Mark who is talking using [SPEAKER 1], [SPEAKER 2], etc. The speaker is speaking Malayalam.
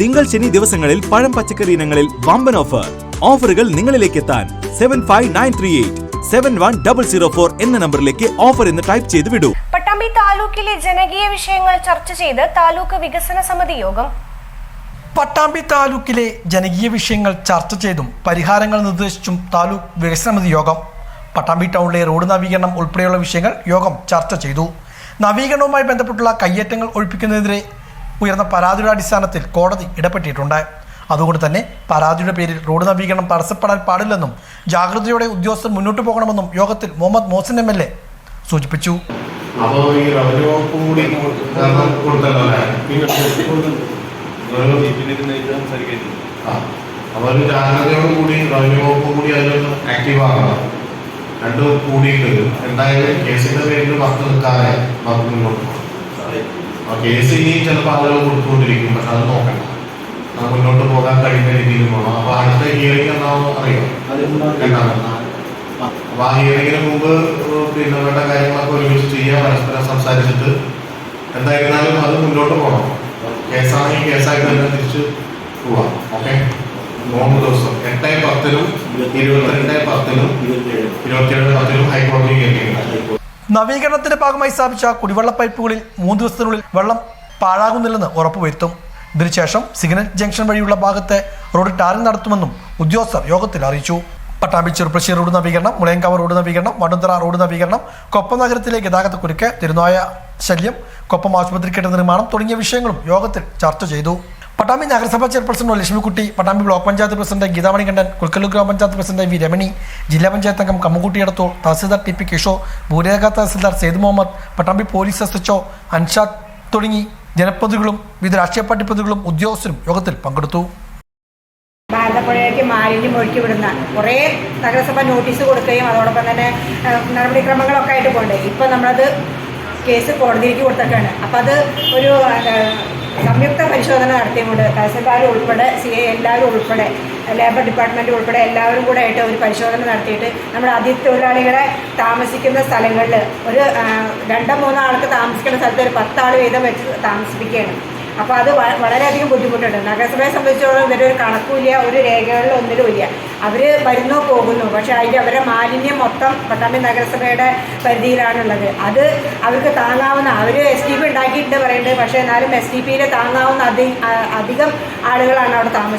[SPEAKER 1] തിങ്കൾ ശനി ദിവസങ്ങളിൽ പഴം പച്ചക്കറി ഇനങ്ങളിൽ വമ്പൻ ഓഫർ ഓഫറുകൾ നിങ്ങളിലേക്ക് എത്താൻ seven five nine three eight seven one double zero four എന്ന നമ്പറിലേക്ക് ഓഫർ എന്ന് ടൈപ്പ് ചെയ്ത് വിടൂ.
[SPEAKER 2] പട്ടാമ്പി താലൂക്കിലെ ജനകീയ വിഷയങ്ങൾ ചർച്ച ചെയ്ത് താലൂക്ക് വികസന സമിതി യോഗം.
[SPEAKER 3] പട്ടാമ്പി താലൂക്കിലെ ജനകീയ വിഷയങ്ങൾ ചർച്ച ചെയ്തും പരിഹാരങ്ങൾ നിർദ്ദേശിച്ചും താലൂക്ക് വികസന സമിതി യോഗം പട്ടാമ്പി ടൗണിലെ റോഡ് നവീകരണം ഉൾപ്പെടെയുള്ള വിഷയങ്ങൾ യോഗം ചർച്ച ചെയ്തു. നവീകരണവുമായി ബന്ധപ്പെട്ടുള്ള കയ്യേറ്റങ്ങൾ ഒഴിപ്പിക്കുന്നതിനെതിരെ ഉയർന്ന പരാതിയുടെ അടിസ്ഥാനത്തിൽ കോടതി ഇടപെട്ടിട്ടുണ്ട് അതുകൊണ്ട് തന്നെ പരാതിയുടെ പേരിൽ റോഡ് നവീകരണം തടസ്സപ്പെടാൻ പാടില്ലെന്നും ജാഗ്രതയോടെ ഉദ്യോഗസ്ഥർ മുന്നോട്ട് പോകണമെന്നും യോഗത്തിൽ Muhammad Mohsin M L A സൂചിപ്പിച്ചു.
[SPEAKER 4] അപ്പോൾ ഈ കൂടി കൂടി എന്തായാലും കേസിന്റെ പേരിൽ വർക്ക് നിൽക്കാതെ മുന്നോട്ട് കേസ് ഇനി ചിലപ്പോൾ ആളുകൾ കൊടുത്തുകൊണ്ടിരിക്കും. പക്ഷെ അത് നോക്കണം. മുന്നോട്ട് പോകാൻ കഴിയുന്ന രീതിയിൽ പോകണം അപ്പൊ അടുത്ത ഹിയറിംഗ് എന്നാവും അറിയാം? അപ്പൊ ആ ഹിയറിംഗിന് മുമ്പ് പിന്നെ വേണ്ട കാര്യങ്ങളൊക്കെ ഒരുമിച്ച് ചെയ്യാൻ പരസ്പരം സംസാരിച്ചിട്ട് എന്തായിരുന്നാലും അത് മുന്നോട്ട് പോകണം. കേസാണെങ്കിൽ കേസായിട്ട് തന്നെ തിരിച്ച് പോവാം. ഓക്കെ? മൂന്ന് ദിവസം. എട്ട് പത്തിനും ഇരുപത്തിരണ്ട് പത്തിനും ഇരുപത്തിയേഴ്. പത്തിനും ഹൈക്കോടതി കേൾക്കുന്നത്
[SPEAKER 3] നവീകരണത്തിന്റെ ഭാഗമായി സ്ഥാപിച്ച കുടിവെള്ള പൈപ്പുകളിൽ മൂന്ന് ദിവസത്തിനുള്ളിൽ വെള്ളം പാഴാകുന്നില്ലെന്ന് ഉറപ്പുവരുത്തും. ഇതിനുശേഷം സിഗ്നൽ ജംഗ്ഷൻ വഴിയുള്ള ഭാഗത്തെ റോഡ് ടാറിംഗ് നടത്തുമെന്നും ഉദ്യോഗസ്ഥർ യോഗത്തിൽ അറിയിച്ചു. പട്ടാമ്പി ചെറുപ്പശ്ശേരി റോഡ് നവീകരണം മുളയങ്കാവ് റോഡ് നവീകരണം വടുന്തറ റോഡ് നവീകരണം കൊപ്പം നഗരത്തിലെ ഗതാഗത കുരുക്ക് തിരുനായ ശല്യം കൊപ്പം ആശുപത്രി കെട്ടിട നിർമ്മാണം തുടങ്ങിയ വിഷയങ്ങളും യോഗത്തിൽ ചർച്ച ചെയ്തു. പട്ടാമ്പി നഗരസഭാ chairperson Lakshmikutty Pattambi block panchayat president Geethamani Kandan Kulukkallur ഗ്രാമപഞ്ചായത്ത് പ്രസിഡന്റ് വി രമണി ജില്ലാ പഞ്ചായത്ത് അംഗം കമ്മുകുട്ടി എടുത്തോ tahsildar T P Kishore ഭൂരേഖ tahsildar Syed Muhammad Pattambi police S H O Anshad തുടങ്ങി ജനപ്രതിനിധികളും വിവിധ രാഷ്ട്രീയ പാർട്ടി പ്രതിനിധികളും ഉദ്യോഗസ്ഥരും യോഗത്തിൽ പങ്കെടുത്തു.
[SPEAKER 5] ഭാരതപ്പുഴയിലേക്ക് മാലിന്യം ഒഴുക്കി വിടുന്ന കുറേ നഗരസഭ നോട്ടീസ് കൊടുക്കുകയും അതോടൊപ്പം തന്നെ നടപടിക്രമങ്ങളൊക്കെ ആയിട്ട് പോകണ്ടേ? ഇപ്പം നമ്മളത് കേസ് കോടതിയിലേക്ക് കൊടുത്തൊക്കെയാണ് അപ്പം അത് ഒരു സംയുക്ത പരിശോധന നടത്തിയുകൊണ്ട് തഹസിൽദാർ ഉൾപ്പെടെ സി എ എല്ലാവരും ഉൾപ്പെടെ ലേബർ ഡിപ്പാർട്ട്മെന്റ് ഉൾപ്പെടെ എല്ലാവരും കൂടെ ആയിട്ട് ഒരു പരിശോധന നടത്തിയിട്ട് നമ്മുടെ അതിഥി തൊഴിലാളികളെ താമസിക്കുന്ന സ്ഥലങ്ങളിൽ ഒരു രണ്ടോ മൂന്നോ ആൾക്ക് താമസിക്കുന്ന സ്ഥലത്ത് ഒരു പത്താൾ വീതം വെച്ച് താമസിപ്പിക്കുകയാണ്. അപ്പോൾ അത് വളരെയധികം ബുദ്ധിമുട്ടുണ്ട്. നഗരസഭയെ സംബന്ധിച്ചോളം ഇവരൊരു കണക്കുമില്ല ഒരു രേഖകളിലോ ഒന്നിലും ഇല്ല അവർ വരുന്നു പോകുന്നു പക്ഷേ അതിന്റെ അവരുടെ മാലിന്യം മൊത്തം പട്ടാമ്പി നഗരസഭയുടെ പരിധിയിലാണുള്ളത്. അത് അവർക്ക് താങ്ങാവുന്ന അവർ എസ് ടി പി ഉണ്ടാക്കിയിട്ടുണ്ട് പറയുന്നത് പക്ഷേ എന്നാലും എസ് ടി പിയിൽ താങ്ങാവുന്ന അധികം ആളുകളാണ് അവിടെ താമസിക്കുന്നത്.